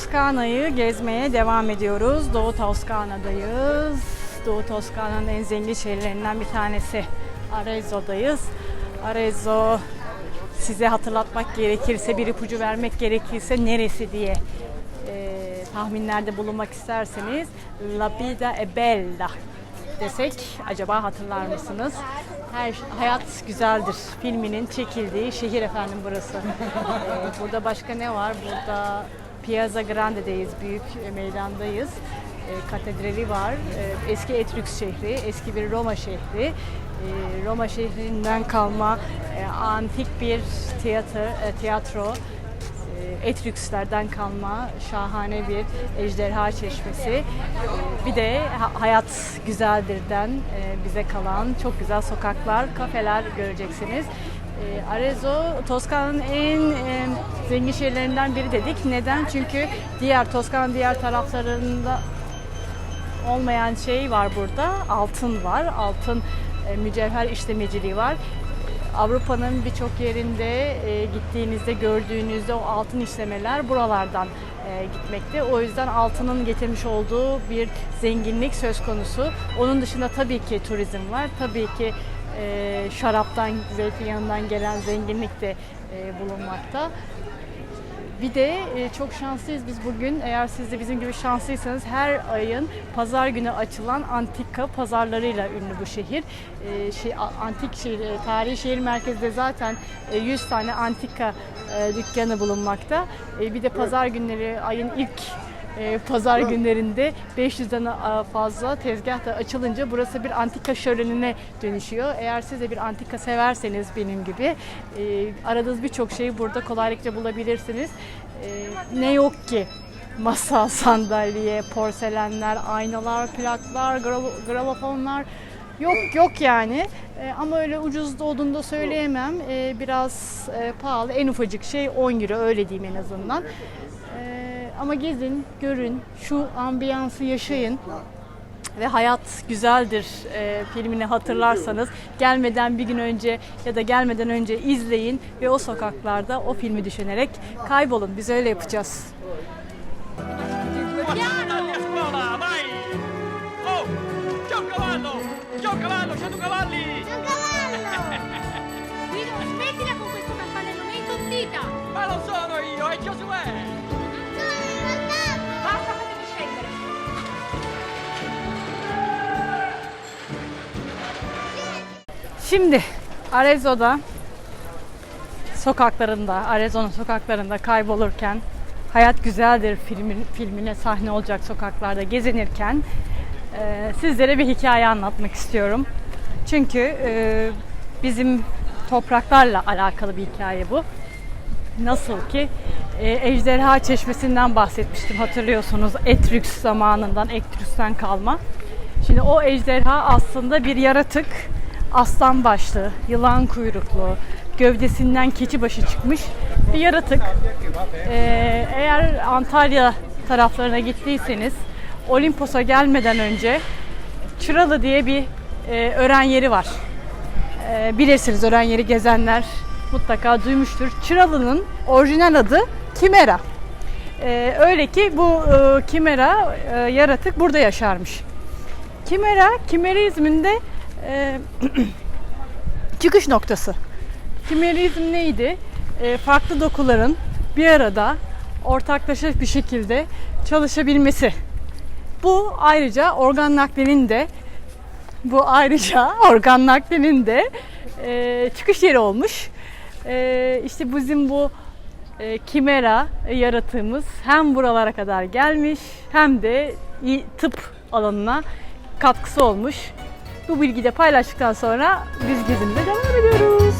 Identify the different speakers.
Speaker 1: Toskana'yı gezmeye devam ediyoruz. Doğu Toskana'dayız. Doğu Toskana'nın en zengin şehirlerinden bir tanesi. Arezzo'dayız. Arezzo size hatırlatmak gerekirse, bir ipucu vermek gerekirse neresi diye e, tahminlerde bulunmak isterseniz La Vida è Bella desek acaba hatırlar mısınız? Her hayat güzeldir filminin çekildiği şehir efendim burası. Ee, burada başka ne var? Burada Piazza Grande'deyiz, büyük e, meydandayız. Ee, katedrali var. Ee, eski Etrüks şehri, eski bir Roma şehri. Roma şehrinden kalma e, antik bir tiyatro, e, tiyatro e, Etrükslerden kalma şahane bir ejderha çeşmesi. E, Bir de ha- hayat güzeldirden e, bize kalan çok güzel sokaklar, kafeler göreceksiniz. E, Arezzo, Toskana'nın en e, zengin şehirlerinden biri dedik. Neden? Çünkü diğer Toskana'nın diğer taraflarında olmayan şey var burada. Altın var. Altın e, mücevher işlemeciliği var. Avrupa'nın birçok yerinde e, gittiğinizde gördüğünüzde o altın işlemeler buralardan e, gitmekte. O yüzden altının getirmiş olduğu bir zenginlik söz konusu. Onun dışında tabii ki turizm var. Tabii ki e, şaraptan, zeytinyağından gelen zenginlik de e, bulunmakta. Bir de e, çok şanslıyız biz bugün. Eğer siz de bizim gibi şanslıysanız her ayın pazar günü açılan antika pazarlarıyla ünlü bu şehir. E, şey, antik şehir, tarihi şehir merkezinde zaten e, 100 tane antika e, dükkanı bulunmakta. E, bir de pazar günleri ayın ilk pazar günlerinde 500'den a- fazla tezgah da açılınca burası bir antika şölenine dönüşüyor. Eğer siz de bir antika severseniz benim gibi e, aradığınız birçok şeyi burada kolaylıkla bulabilirsiniz. E, ne yok ki? Masa, sandalye, porselenler, aynalar, plaklar, gra- gramofonlar yok yok yani. E, ama öyle ucuz olduğunu da söyleyemem. E, biraz e, pahalı. En ufacık şey 10 euro öyle diyeyim en azından. Ama gezin, görün, şu ambiyansı yaşayın ve hayat güzeldir e, filmini hatırlarsanız gelmeden bir gün önce ya da gelmeden önce izleyin ve o sokaklarda o filmi düşünerek kaybolun. Biz öyle yapacağız.
Speaker 2: Andate a scuola, vai!
Speaker 1: Şimdi Arezzo'da sokaklarında, Arezzo'nun sokaklarında kaybolurken Hayat Güzeldir filmin, filmine sahne olacak sokaklarda gezinirken e, sizlere bir hikaye anlatmak istiyorum. Çünkü e, bizim topraklarla alakalı bir hikaye bu. Nasıl ki e, Ejderha Çeşmesi'nden bahsetmiştim hatırlıyorsunuz Etrüks zamanından, Etrüks'ten kalma. Şimdi o ejderha aslında bir yaratık, aslan başlı, yılan kuyruklu, gövdesinden keçi başı çıkmış bir yaratık. E, eğer Antalya taraflarına gittiyseniz Olimpos'a gelmeden önce Çıralı diye bir e, öğren yeri var. E, bilirsiniz öğren yeri gezenler mutlaka duymuştur. Çıralı'nın orijinal adı Kimera. E, öyle ki bu e, Kimera e, yaratık burada yaşarmış. Kimera, Kimerizminde e, çıkış noktası. Kimerizm neydi? E, farklı dokuların bir arada ortaklaşa bir şekilde çalışabilmesi. Bu ayrıca organ naklinin de bu ayrıca organ naklinin de e, çıkış yeri olmuş. E, işte bizim bu e, kimera yaratığımız hem buralara kadar gelmiş hem de tıp alanına katkısı olmuş. Bu bilgiyi de paylaştıktan sonra biz gezimize devam ediyoruz.